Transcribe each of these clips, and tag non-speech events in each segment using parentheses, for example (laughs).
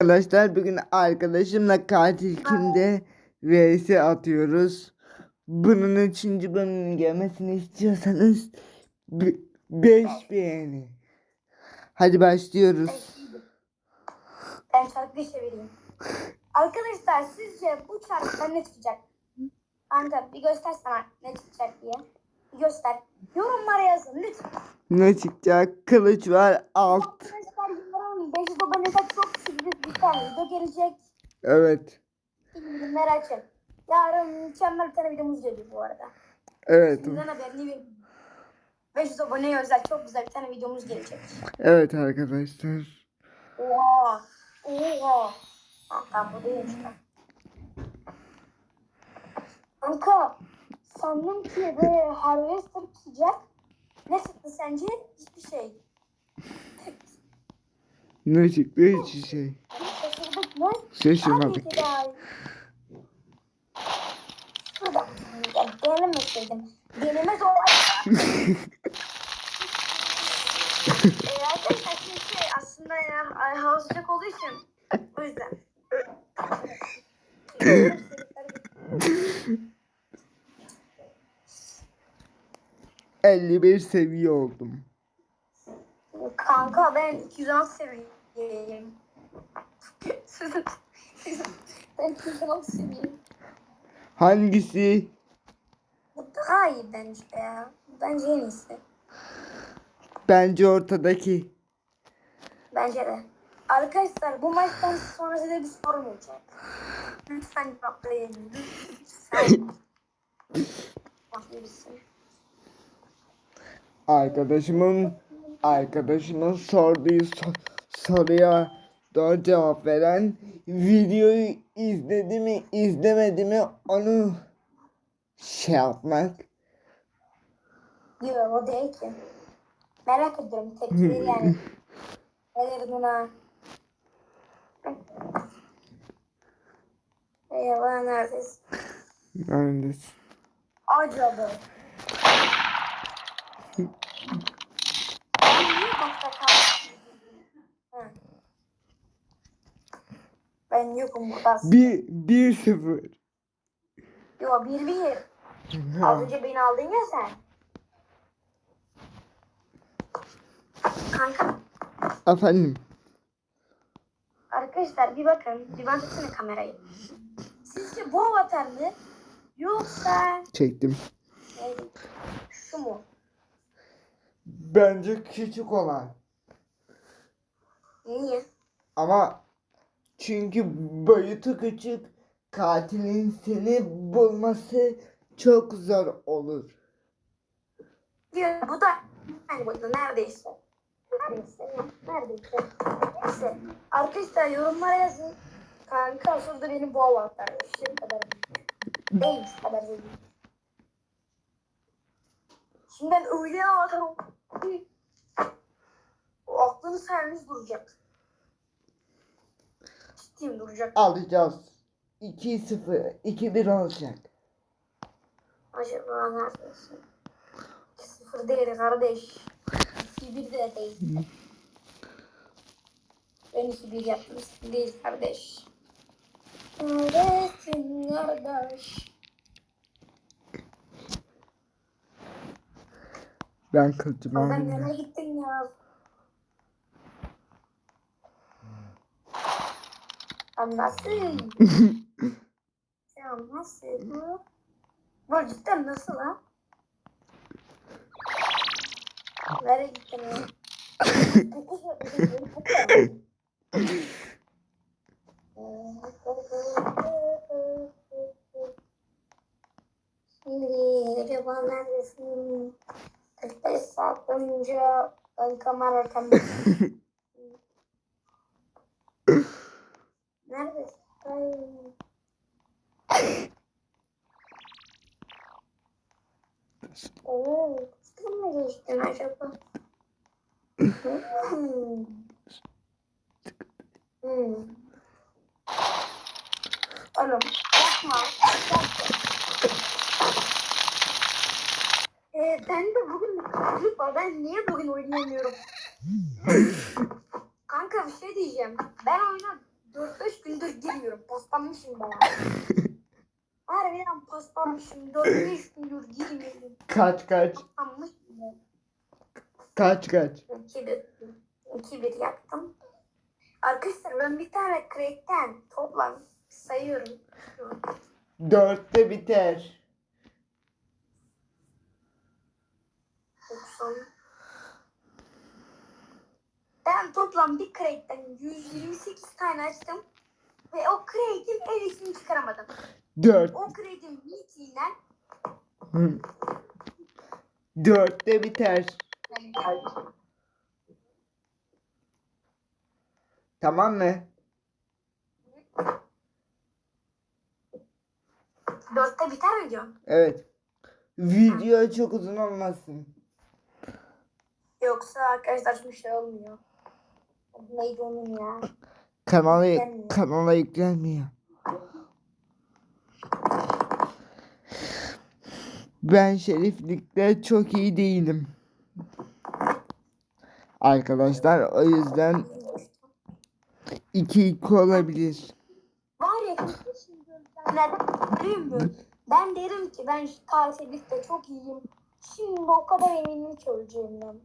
Arkadaşlar bugün arkadaşımla katil kimde vs atıyoruz. Bunun üçüncü bölümünün gelmesini istiyorsanız 5 beğeni. Hadi başlıyoruz. Ben şarkıyı çevireyim. Arkadaşlar sizce bu şarkıdan ne çıkacak? Kanka bir göster sana ne çıkacak diye. Bir göster. Yorumlara yazın lütfen. Ne çıkacak? Kılıç var alt. Arkadaşlar yorum 500 abonede çok sürpriz bir tane video gelecek. Evet. Bildirimleri açın. Yarın mükemmel bir tane videomuz geliyor bu arada. Evet. Sizden haberini verin. 500 aboneye özel çok güzel bir tane videomuz gelecek. Evet arkadaşlar. Oha. Oha. Ha, tamam bu değilmiş lan. Kanka sandım ki böyle Harvester çıkacak. Ne çıktı sence? Hiçbir şey. Ne çıktı? Hiç şey. Şaşırmadık. Ya, denemeseydim. Denemez olaydı. ee, çünkü aslında ya ay, hava sıcak olduğu için o yüzden. 51 seviye oldum. Kanka ben 210 seviyeyim. Ben 210 seviyeyim. Hangisi? Bu daha iyi bence ya. Bence en iyisi. Bence ortadaki. Bence de. Arkadaşlar bu maçtan sonra size bir sorum olacak. Lütfen cevaplayın. Lütfen. Arkadaşımın arkadaşımın sorduğu so- soruya doğru cevap veren videoyu izledi mi izlemedi mi onu şey yapmak. Yok o değil ki. Merak ediyorum tepkileri yani. Ne derim buna? Eyvah neredesin? Neredesin? Acaba. Niye başta kaldım? Ben yokum burada. Bir, bir sıfır. Yo bir bir. Az önce beni aldın ya sen. Kanka Efendim. arkadaşlar bir bakın. Bir bakın kamerayı. Sizce bu avatar mı? Yoksa Çektim. neydi? Şu mu? Bence küçük olan. Niye? Ama çünkü boyutu küçük katilin seni bulması çok zor olur. Diyor bu da yani burada neredeyse. Neredeyse. Neredeyse. Neyse. Arkadaşlar yorumlara yazın. Kanka şurada benim bu avatar. Şu kadar. Değil kadar değil. Şimdi ben öyle avatar o aklını servis duracak. Ciddiyim duracak. Alacağız. 2-0, 2-1 olacak. Acaba neredesin? Sıfır değil kardeş. İki bir de değil. Ben iki bir yaptım. Sıfır değil kardeş. Neredesin kardeş? Ben kılıcımı Ben nereye gittin ya? Nasıl? Sen nasıl? Bu Bu cidden nasıl lan? Nereye gittin ya? Şimdi acaba neredesin? 45 saat boyunca kankam ararken Neredesin? Ay. Oo, acaba? Hmm. Hmm. Ben de bugün. (laughs) Ben niye bugün oynayamıyorum? Kanka bir şey diyeceğim. Ben oyna 4-5 gündür girmiyorum. Paslanmışım ben. (laughs) Harbiden paslanmışım. 4-5 gündür girmiyorum. Kaç kaç. Paslanmışım. Kaç kaç. 2-1. 2-1 yaptım. Arkadaşlar ben bir tane crack'ten toplam sayıyorum. Dörtte biter. 90. Ben toplam bir crack'ten 128 tane açtım. Ve o crack'in en iyisini çıkaramadım. Dört. O crack'in mitiyle. Dörtte biter. Tamam mı? Dörtte biter mi diyorsun? Evet. Video çok uzun olmasın. Yoksa arkadaşlar bir şey olmuyor. Neydi onun ya? Kanala, Yüklenmiyor. kanala yüklenmiyor. Ben şeriflikte çok iyi değilim. Arkadaşlar o yüzden 2-2 olabilir. Var ya şimdi? Ben derim ki ben KS'likte çok iyiyim. Şimdi o kadar eminim ki öleceğimden.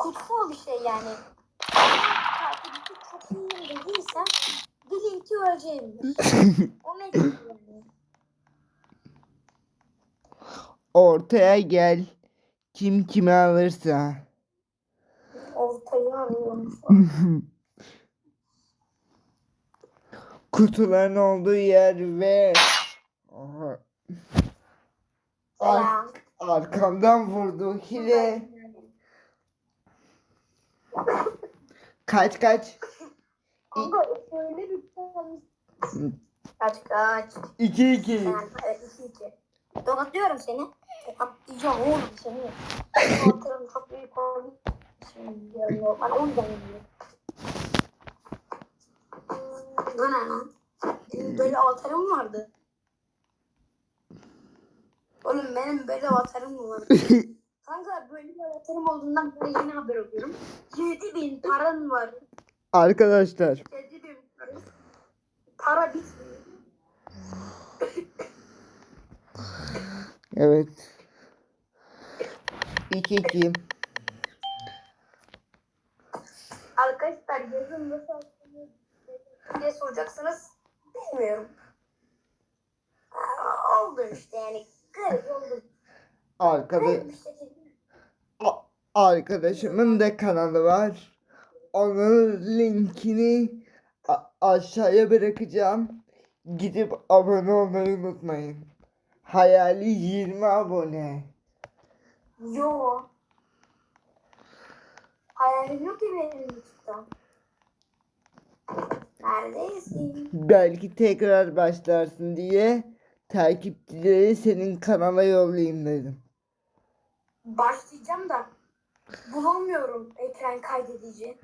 Kutsal bir şey yani. KS'likte çok iyiyim dediysem bilin ki öleceğimdir. (laughs) O ne yani? Ortaya gel. Kim kimi alırsa. Ortayı arıyorum. (laughs) Kutuların olduğu yer ve Aha. Ar- arkamdan vurdu hile. Kaç kaç? Kanka öyle bir Kaç kaç. 2 2. Yani, evet, iki iki. Tokatlıyorum seni. Tokatlayacağım oğlum seni. Tokatlarım çok büyük oldu. Şimdi diyorum, ben onu da bilmiyorum. Bu ne lan? Benim böyle avatarım vardı. Oğlum benim böyle avatarım vardı? (laughs) Kanka böyle bir avatarım olduğundan böyle yeni haber alıyorum. 7000 paran var. Arkadaşlar 7000 para. Para bitmiyor. evet. 2 2. Arkadaşlar yazın nasıl diye soracaksınız. Bilmiyorum. Oldu işte yani. Garip oldu. Arkada Garip bir şekilde. Arkadaşımın da kanalı var. Onun linkini aşağıya bırakacağım. Gidip abone olmayı unutmayın. Hayali 20 abone. Yo. Hayalim yok ki benim YouTube'da. Neredesin? Belki tekrar başlarsın diye takipçileri senin kanala yollayayım dedim. Başlayacağım da bulamıyorum ekran kaydedici.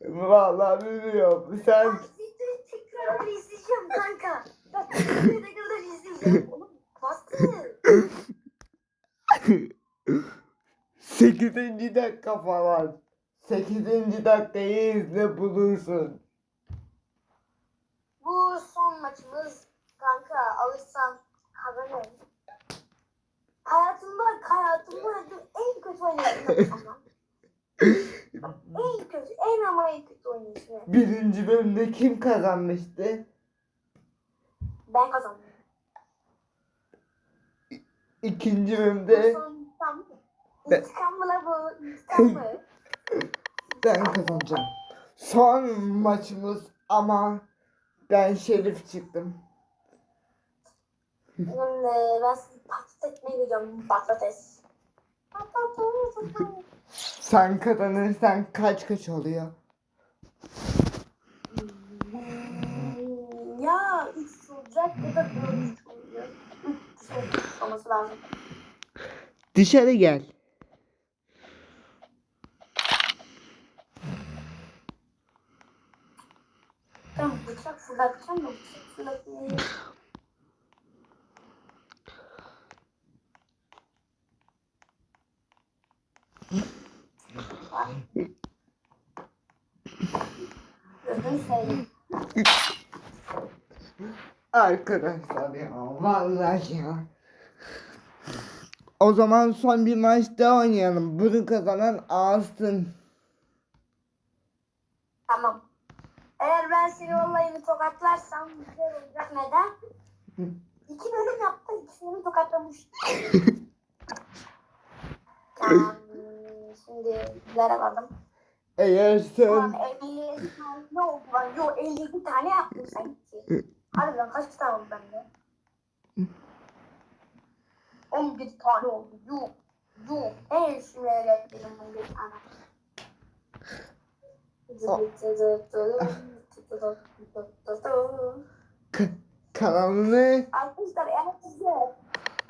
Vallahi bilmiyorum. Sen videoyu tekrar izleyeceğim kanka. Bak videoyu tekrar izleyeceğim. Oğlum bastı. (laughs) 8. dakika falan. 8. dakikayı izle bulursun. Bu son maçımız kanka alırsan kazanırım. Hayatımda hayatımda oynadığım en kötü oynayışım ama. En kötü, en ama en kötü oynayışım. Birinci bölümde kim kazanmıştı? Ben kazandım. İkinci bölümde İntikam mı la bu? İntikam mı? (laughs) ben kazanacağım. Son maçımız ama ben şerif çıktım. Benim de ben patates etmeye gidiyorum. Patates. Patates. (laughs) Sen kazanırsan kaç kaç oluyor? Hmm, Ya 3 olacak ya da 4 olacak. 3 olması lazım. Dışarı gel. Ben bu bıçak fırlatacağım da bıçak fırlatmayı. Gözünü seveyim. Arkadaşlar ya vallahi ya. O zaman son bir maç daha oynayalım. Bunu kazanan alsın. Tamam. Eğer ben seni olayını tokatlarsam güzel olacak. Neden? (laughs) İki bölüm yaptı. İkisini tokatlamış. (laughs) tamam. Şimdi vardım. Eğer sen Ulan 50 tane ne oldu lan? Yok 52 tane yaptım sanki. Harbiden kaç (laughs) tane oldu bende? 11 tane oldu. Yok. Yok. En şuraya dedim 11 tane. k- kanalını Arkadaşlar eğer size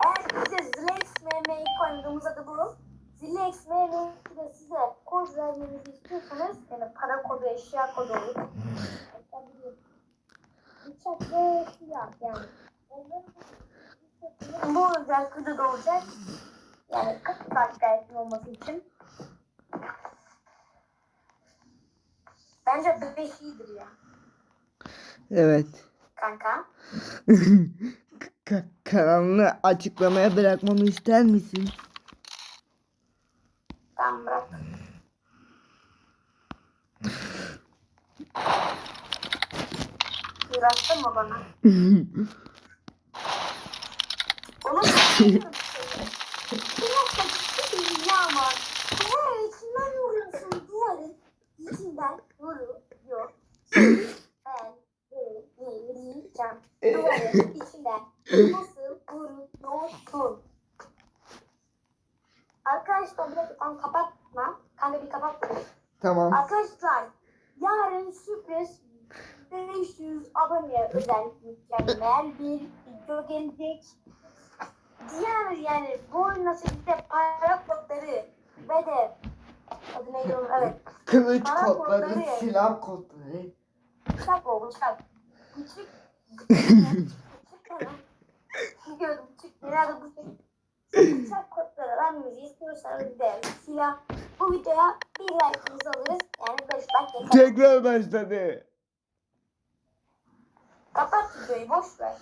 eğer size Zilex MM'yi koyduğumuz adı bu. Zilex MM'yi de size kod vermenizi istiyorsanız yani para kodu, eşya kodu olur. Bıçak ve silah yani. Bu özel kodu da olacak. Yani 40 dakika erken olması için. Bence bebek iyidir ya evet kanka. (laughs) Kanalını açıklamaya bırakmamı ister misin? Tamam bırak. Uğraştırma bana. Oğlum bir dakika ciddi ya ama. Duvarın içinden vuruyorsun duvarın içinden vuruyor. Ben Duvarın içinden nasıl vuruyorsun? Arkadaşlar bir dakika kapatma. Kanka bir. Tamam. Arkadaşlar yarın sürpriz 500 aboneye özel mükemmel bir video gelecek. Diğer yani bu oyunla birlikte para kodları ve de adı neydi onun evet Kılıç Bana kodları, kodları. silah kodları. bıçak o bıçak. Bıçak. Biliyordum bıçak. Nerede bıçak? Bıçak kodları vermemizi istiyorsanız de silah bu videoya bir like'ınızı alırız. Yani 5 like yeter. Tekrar başladı. Kapat videoyu boş ver.